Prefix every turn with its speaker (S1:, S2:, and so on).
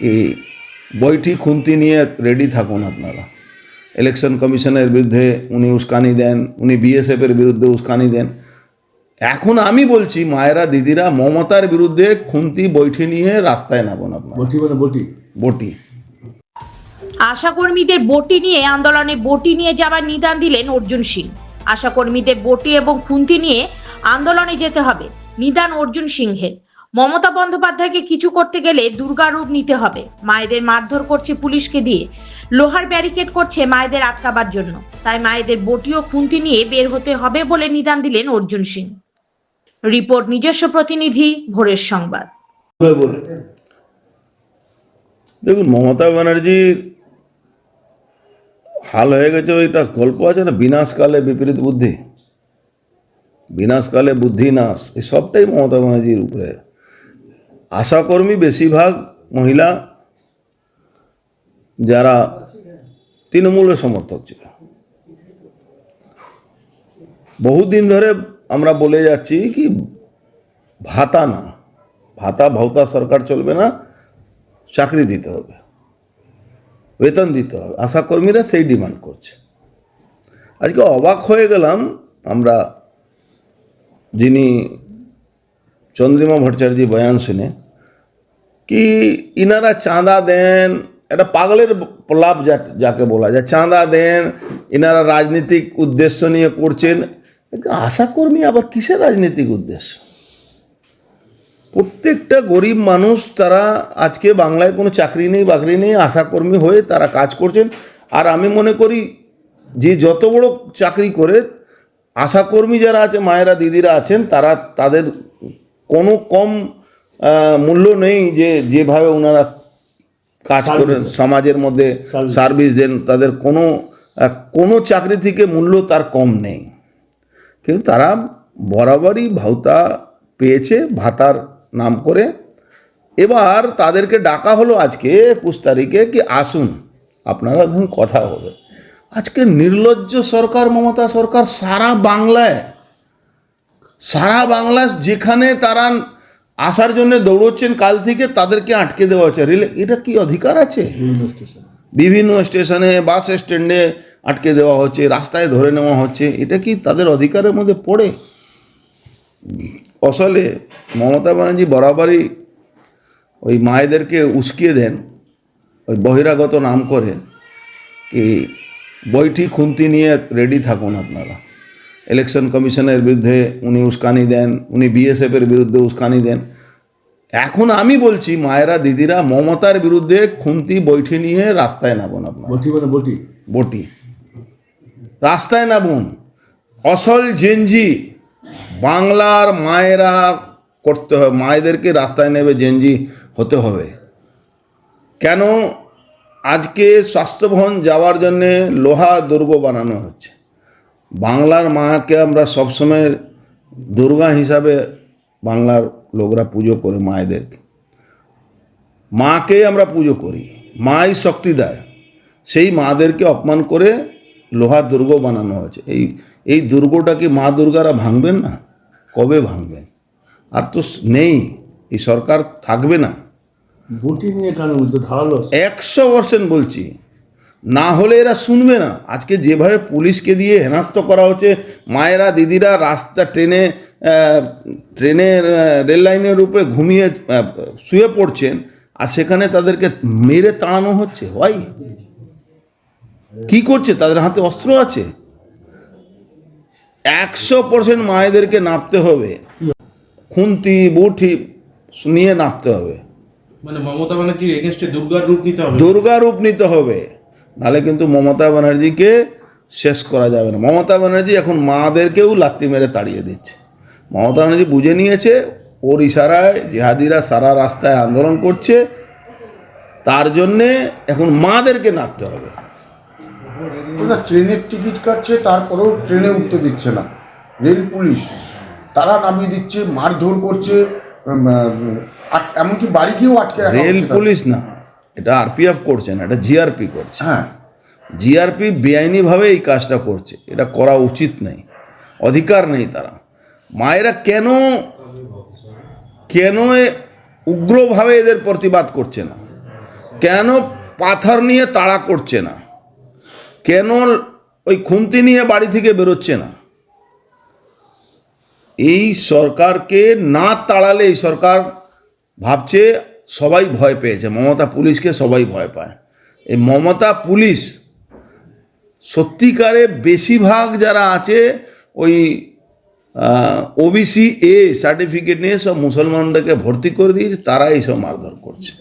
S1: কি বইটি খুন্তি নিয়ে রেডি থাকুন আপনারা। ইলেকশন কমিশনের বিরুদ্ধে উনি উস্কানি দেন উনি বিএসএফের বিরুদ্ধে উস্কানি দেন। এখন আমি বলছি মায়েরা দিদিরা মমতার বিরুদ্ধে খুন্তি বৈঠি নিয়ে রাস্তায় নামুন আপনারা।
S2: বটি মানে বটি?
S1: বটি।
S3: আশাকর্মীদের বটি নিয়ে আন্দোলনে বটি নিয়ে যাবার নিদান দিলেন অর্জুন সিং। আশাকর্মীদের বটি এবং খুন্তি নিয়ে আন্দোলনে যেতে হবে। নিদান অর্জুন সিংহের। মমতা বন্দ্যোপাধ্যায়কে কিছু করতে গেলে দুর্গা রূপ নিতে হবে। মায়েদের মারধর করছে পুলিশকে দিয়ে। লোহার ব্যারিকেড করছে মায়েদের আটকাবার জন্য। তাই মায়েদের বটি ও খুন্তি নিয়ে বের হতে হবে বলে নিদান দিলেন অর্জুন সিং। রিপোর্ট নিজস্ব প্রতিনিধি ভোরের সংবাদ।
S1: দেখুন মমতা ব্যানার্জির হাল হয়ে গেছে ওইটা গল্প আছে না? বিনাশকালে বিপরীত বুদ্ধি। বিনাশকালে বুদ্ধি নাশ এই সবটাই মমতা ব্যানার্জির উপরে। আশাকর্মী বেশিরভাগ মহিলা যারা তৃণমূলের সমর্থক ছিল। বহুদিন ধরে আমরা বলে যাচ্ছি কি, ভাতা না। ভাতা ভাতা সরকার চলবে না, চাকরি দিতে হবে। বেতন দিতে হবে। আশাকর্মীরা সেই ডিমান্ড করছে। আজকে অবাক হয়ে গেলাম আমরা যিনি চন্দ্রিমা ভট্টাচার্য বয়ান শুনে, কি ইনারা চাঁদা দেন? একটা পাগলের প্রলাপ যা- যাকে বলা যায়, চাঁদা দেন, ইনারা রাজনৈতিক উদ্দেশ্য নিয়ে করছেন। আশাকর্মী আবার কিসের রাজনৈতিক উদ্দেশ্য? প্রত্যেকটা গরিব মানুষ তারা আজকে বাংলায় কোনো চাকরি নেই, বাকরি নেই, আশাকর্মী হয়ে তারা কাজ করছেন। আর আমি মনে করি, যে যত বড় চাকরি করে, আশাকর্মী যারা আছে, মায়েরা, দিদিরা আছেন, তারা তাদের কোনো কম মূল্য নেই যে যেভাবে ওনারা কাজ করে সমাজের মধ্যে সার্ভিস দেন তাদের কোনো কোনো চাকরি থেকে মূল্য তার কম নেই। কিন্তু তারা বরাবরই ভাতা পেয়েছে ভাতার নাম করে। এবার তাদেরকে ডাকা হলো আজকে একুশ তারিখে কি আসুন আপনারা ধরুন কথা হবে। আজকে নির্লজ্জ সরকার মমতা সরকার সারা বাংলায় সারা বাংলা যেখানে তারা আসার জন্য দৌড়চ্ছেন কাল থেকে তাদেরকে আটকে দেওয়া হচ্ছে। রিলে এটা কি অধিকার আছে?
S2: বিভিন্ন স্টেশনে।
S1: বাস স্ট্যান্ডে আটকে দেওয়া হচ্ছে রাস্তায় ধরে নেওয়া হচ্ছে। এটা কি তাদের অধিকারের মধ্যে পড়ে? আসলে মমতা ব্যানার্জি বরাবরই ওই মায়েদেরকে উস্কিয়ে দেন ওই বহিরাগত নাম করে কি বইটি খুন্তি নিয়ে রেডি থাকুন আপনারা। ইলেকশন কমিশনের বিরুদ্ধে উনি উস্কানি দেন উনি বিএসএফের বিরুদ্ধে উস্কানি দেন। এখন আমি বলছি মায়েরা দিদিরা মমতার বিরুদ্ধে খুন্তি বৈঠি নিয়ে রাস্তায় নামুন আপনারা।
S2: বটি মানে বটি
S1: বটি রাস্তায় নামুন। অসল জেনজি বাংলার মায়েরা করতে হবে মায়েদেরকে রাস্তায় নেবে জেনজি হতে হবে। কেন? আজকে স্বাস্থ্যভবন যাওয়ার জন্যে লোহা দুর্গ বানানো হচ্ছে। বাংলার মাকে আমরা সবসময় দুর্গা হিসাবে বাংলার লোকরা পুজো করে মায়েদেরকে মাকে আমরা পুজো করি মাই শক্তি দেয়। সেই মাদেরকে অপমান করে লোহার দুর্গ বানানো হয়েছে। এই এই দুর্গটা কি মা দুর্গারা ভাঙবেন না? কবে ভাঙবেন? আর তো নেই এই সরকার থাকবে না। একশো পার্সেন্ট বলছি। না হলে এরা শুনবে না। আজকে যেভাবে পুলিশকে দিয়ে হেনাস্ত করা হচ্ছে মায়েরা দিদিরা রাস্তা ট্রেনে ট্রেনের রেল লাইনের উপরে ঘুমিয়ে শুয়ে পড়ছেন আর সেখানে তাদেরকে মেরে তাড়ানো হচ্ছে? হয় কি করছে? তাদের হাতে অস্ত্র আছে? একশো পার্সেন্ট মায়েদেরকে নাপতে হবে। খুন্তি বুঠি নিয়ে নাপতে হবে।
S4: মানে মমতা ব্যানার্জির এগেনস্টে দুর্গার রূপ নিতে হবে।
S1: দুর্গা রূপ নিতে হবে। নাহলে কিন্তু মমতা ব্যানার্জিকে শেষ করা যাবে না। মমতা ব্যানার্জি এখন মাদেরকেও লাত্তি মেরে তাড়িয়ে দিচ্ছে। মমতা ব্যানার্জি বুঝে নিয়েছে ওর ইশারায় জেহাদিরা সারা রাস্তায় আন্দোলন করছে তার জন্যে এখন মাদেরকে নামতে হবে।
S5: ট্রেনের টিকিট কাটছে তারপরেও ট্রেনে উঠতে দিচ্ছে না। রেল পুলিশ তারা নামিয়ে দিচ্ছে মারধর করছে এমনকি বাড়ি গিয়েও আটকে
S1: রেল পুলিশ না এটা আরপিএফ করছে না এটা জিআরপি করছে।
S5: হ্যাঁ।
S1: জিআরপি বেআইনিভাবে এই কাজটা করছে এটা করা উচিত নেই অধিকার নেই তারা। মায়েরা কেন কেন উগ্রভাবে এদের প্রতিবাদ করছে না? কেন পাথর নিয়ে তাড়া করছে না? কেন ওই খুন্তি নিয়ে বাড়ি থেকে বেরোচ্ছে না? এই সরকারকে না তাড়ালে এই সরকার ভাবছে সবাই ভয় পেয়েছে। মমতা পুলিশকে সবাই ভয় পায়। এই মমতা পুলিশ সত্যিকারে বেশিরভাগ যারা আছে, ওই ওবিসি এ সার্টিফিকেট নিয়ে সব মুসলমানদেরকে ভর্তি করে দিয়েছে তারা এইসব মারধর করছে।